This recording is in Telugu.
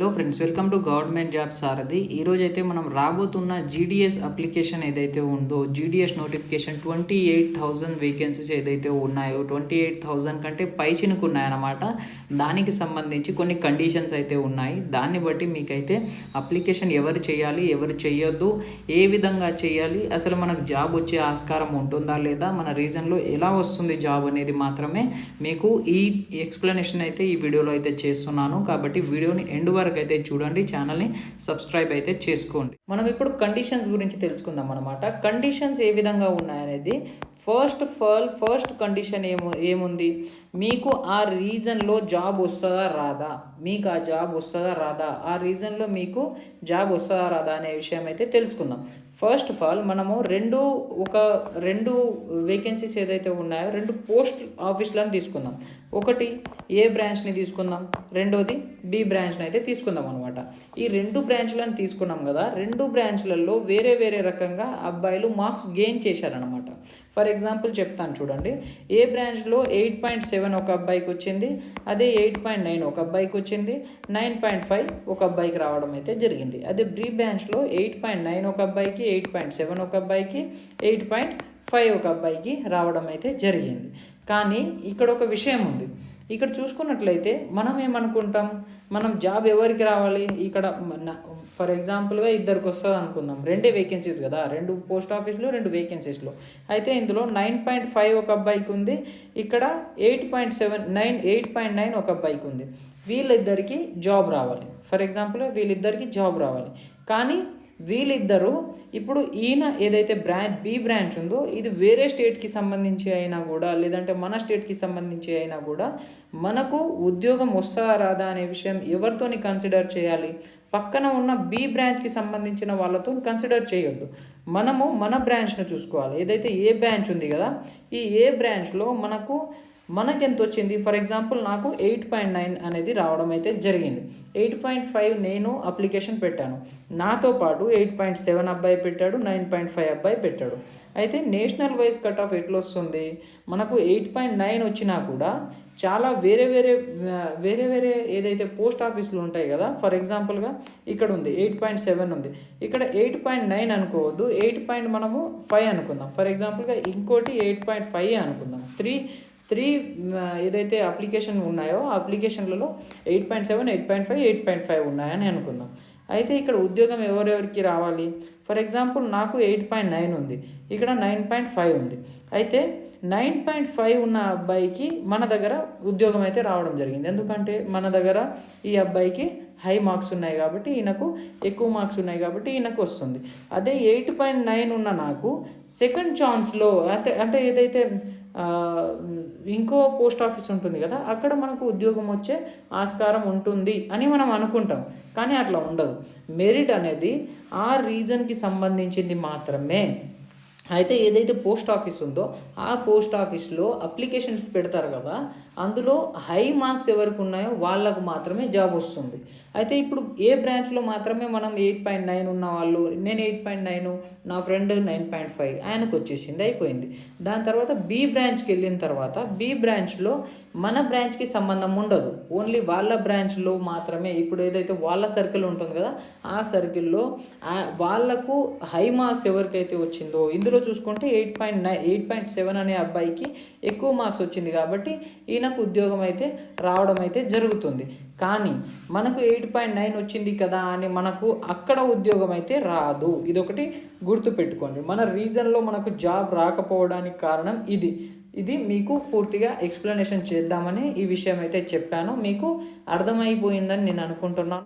Hello friends welcome to government job Sarathi ఈరోజు అయితే మనం రాబోతున్న జీడిఎస్ అప్లికేషన్ ఏదైతే ఉందో GDS notification twenty eight thousand vacancies ఏదైతే ఉన్నాయో ట్వంటీ ఎయిట్ థౌజండ్ కంటే పైచినుకు ఉన్నాయన్నమాట. దానికి సంబంధించి కొన్ని కండిషన్స్ అయితే ఉన్నాయి. దాన్ని బట్టి మీకైతే అప్లికేషన్ ఎవరు చేయాలి ఎవరు చేయొద్దు ఏ విధంగా చేయాలి అసలు మనకు జాబ్ వచ్చే ఆస్కారం ఉంటుందా లేదా మన రీజన్లో ఎలా వస్తుంది జాబ్ అనేది మాత్రమే మీకు ఈ ఎక్స్ప్లెనేషన్ అయితే ఈ వీడియోలో అయితే చేస్తున్నాను. కాబట్టి వీడియోని ఎండ్ వరకు అయితే చూడండి ఛానల్ని సబ్స్క్రైబ్ అయితే చేసుకోండి. మనం ఇప్పుడు కండిషన్స్ గురించి తెలుసుకుందాం అనమాట కండిషన్స్ ఏ విధంగా ఉన్నాయనేది first of all first condition ఏము ఏముంది? మీకు ఆ రీజన్లో జాబ్ వస్తుందా రాదా? మీకు ఆ జాబ్ వస్తుందా రాదా? ఆ రీజన్లో మీకు జాబ్ వస్తుందా రాదా అనే విషయం అయితే తెలుసుకుందాం. ఫస్ట్ ఆఫ్ ఆల్ మనము రెండు ఒక రెండు వేకెన్సీస్ ఏదైతే ఉన్నాయో రెండు పోస్ట్ ఆఫీస్లను తీసుకుందాం. ఒకటి ఏ బ్రాంచ్ని తీసుకుందాం? రెండోది బి బ్రాంచ్ని అయితే తీసుకుందాం అనమాట ఈ రెండు బ్రాంచ్లను తీసుకున్నాం కదా రెండు బ్రాంచ్లలో వేరే వేరే రకంగా అబ్బాయిలు మార్క్స్ గెయిన్ చేశారనమాట ఫర్ ఎగ్జాంపుల్ చెప్తాను చూడండి. ఏ బ్రాంచ్లో ఎయిట్ పాయింట్ సెవెన్ ఒక అబ్బాయికి వచ్చింది అదే ఎయిట్ పాయింట్ నైన్ ఒక అబ్బాయికి వచ్చింది నైన్ పాయింట్ ఫైవ్ ఒక అబ్బాయికి రావడం అయితే జరిగింది. అదే బ్రీ బ్రాంచ్లో ఎయిట్ పాయింట్ నైన్ ఒక అబ్బాయికి ఎయిట్ పాయింట్ సెవెన్ ఒక అబ్బాయికి ఎయిట్ పాయింట్ ఫైవ్ ఒక అబ్బాయికి రావడం అయితే జరిగింది. కానీ ఇక్కడ ఒక విషయం ఉంది. ఇక్కడ చూసుకున్నట్లయితే మనం ఏమనుకుంటాం? మనం జాబ్ ఎవరికి రావాలి? ఇక్కడ ఫర్ ఎగ్జాంపుల్గా ఇద్దరికి వస్తుంది అనుకుందాం. రెండే వేకెన్సీస్ కదా. రెండు పోస్ట్ ఆఫీస్లో రెండు వేకెన్సీస్లో అయితే ఇందులో నైన్ పాయింట్ ఫైవ్ ఒక అబ్బాయికి ఉంది. ఇక్కడ eight point seven nine eight point nine ఒక అబ్బాయికి ఉంది. వీళ్ళిద్దరికి జాబ్ రావాలి. ఫర్ ఎగ్జాంపుల్ వీళ్ళిద్దరికి జాబ్ రావాలి. కానీ వీళ్ళిద్దరూ ఇప్పుడు ఈయన ఏదైతే బ్రాంచ్ బి బ్రాంచ్ ఉందో ఇది వేరే స్టేట్కి సంబంధించి అయినా కూడా లేదంటే మన స్టేట్కి సంబంధించి అయినా కూడా మనకు ఉద్యోగం వస్తుందా రాదా అనే విషయం ఎవరితోని కన్సిడర్ చేయాలి? పక్కన ఉన్న బి బ్రాంచ్కి సంబంధించిన వాళ్ళతో కన్సిడర్ చేయొద్దు. మనము మన బ్రాంచ్ను చూసుకోవాలి. ఏదైతే ఏ బ్రాంచ్ ఉంది కదా ఈ ఏ బ్రాంచ్లో మనకు మనకి ఎంత వచ్చింది ఫర్ ఎగ్జాంపుల్ నాకు ఎయిట్ పాయింట్ నైన్ అనేది రావడం అయితే జరిగింది. ఎయిట్ పాయింట్ ఫైవ్ నేను అప్లికేషన్ పెట్టాను. నాతో పాటు ఎయిట్ పాయింట్ సెవెన్ అబ్బాయి పెట్టాడు నైన్ పాయింట్ ఫైవ్ అబ్బాయి పెట్టాడు. అయితే నేషనల్ వైజ్ కట్ ఆఫ్ ఎట్లా వస్తుంది మనకు ఎయిట్ పాయింట్ నైన్ వచ్చినా కూడా చాలా వేరే వేరే వేరే వేరే ఏదైతే పోస్ట్ ఆఫీసులు ఉంటాయి కదా ఫర్ ఎగ్జాంపుల్గా ఇక్కడ ఉంది ఎయిట్ పాయింట్ సెవెన్ ఉంది. ఇక్కడ ఎయిట్ పాయింట్ నైన్ అనుకోవద్దు ఎయిట్ పాయింట్ మనము ఫైవ్ అనుకుందాం. ఫర్ ఎగ్జాంపుల్గా ఇంకోటి ఎయిట్ పాయింట్ ఫైవ్ అనుకుందాం. త్రీ త్రీ ఏదైతే అప్లికేషన్ ఉన్నాయో ఆ అప్లికేషన్లలో eight point seven eight point five eight point five ఉన్నాయని అనుకుందాం. అయితే ఇక్కడ ఉద్యోగం ఎవరెవరికి రావాలి? ఫర్ ఎగ్జాంపుల్ నాకు ఎయిట్ పాయింట్ నైన్ ఉంది ఇక్కడ నైన్ పాయింట్ ఫైవ్ ఉంది. అయితే నైన్ పాయింట్ ఫైవ్ ఉన్న అబ్బాయికి మన దగ్గర ఉద్యోగం అయితే రావడం జరిగింది. ఎందుకంటే మన దగ్గర ఈ అబ్బాయికి హై మార్క్స్ ఉన్నాయి కాబట్టి ఈయనకు ఎక్కువ మార్క్స్ ఉన్నాయి కాబట్టి ఈయనకు వస్తుంది. అదే ఎయిట్ పాయింట్ నైన్ ఉన్న నాకు సెకండ్ ఛాన్స్లో అంటే అంటే ఏదైతే ఇంకో పోస్ట్ ఆఫీస్ ఉంటుంది కదా అక్కడ మనకు ఉద్యోగం వచ్చే ఆస్కారం ఉంటుంది అని మనం అనుకుంటాం. కానీ అట్లా ఉండదు. మెరిట్ అనేది ఆ రీజన్కి సంబంధించింది మాత్రమే. అయితే ఏదైతే పోస్ట్ ఆఫీస్ ఉందో ఆ పోస్ట్ ఆఫీస్లో అప్లికేషన్స్ పెడతారు కదా అందులో హై మార్క్స్ ఎవరికి ఉన్నాయో వాళ్ళకు మాత్రమే జాబ్ వస్తుంది. అయితే ఇప్పుడు ఏ బ్రాంచ్లో మాత్రమే మనం ఎయిట్ పాయింట్ నైన్ ఉన్న వాళ్ళు నేను ఎయిట్ పాయింట్ నైన్ నా ఫ్రెండ్ నైన్ పాయింట్ ఫైవ్ ఆయనకు వచ్చేసింది అయిపోయింది. దాని తర్వాత బి బ్రాంచ్కి వెళ్ళిన తర్వాత బి బ్రాంచ్లో మన బ్రాంచ్కి సంబంధం ఉండదు. ఓన్లీ వాళ్ళ బ్రాంచ్లో మాత్రమే ఇప్పుడు ఏదైతే వాళ్ళ సర్కిల్ ఉంటుంది కదా ఆ సర్కిల్లో వాళ్ళకు హై మార్క్స్ ఎవరికైతే వచ్చిందో ఇందులో చూసుకుంటే eight point nine eight point seven అనే అబ్బాయికి ఎక్కువ మార్క్స్ వచ్చింది కాబట్టి ఈయనకు ఉద్యోగం అయితే రావడం అయితే జరుగుతుంది. కానీ మనకు ఎయిట్ పాయింట్ నైన్ వచ్చింది కదా అని మనకు అక్కడ ఉద్యోగం అయితే రాదు. ఇదొకటి గుర్తుపెట్టుకోండి. మన రీజన్లో మనకు జాబ్ రాకపోవడానికి కారణం ఇది. ఇది మీకు పూర్తిగా ఎక్స్ప్లెనేషన్ చేద్దామని ఈ విషయం అయితే చెప్పాను. మీకు అర్థమైపోయిందని నేను అనుకుంటున్నాను.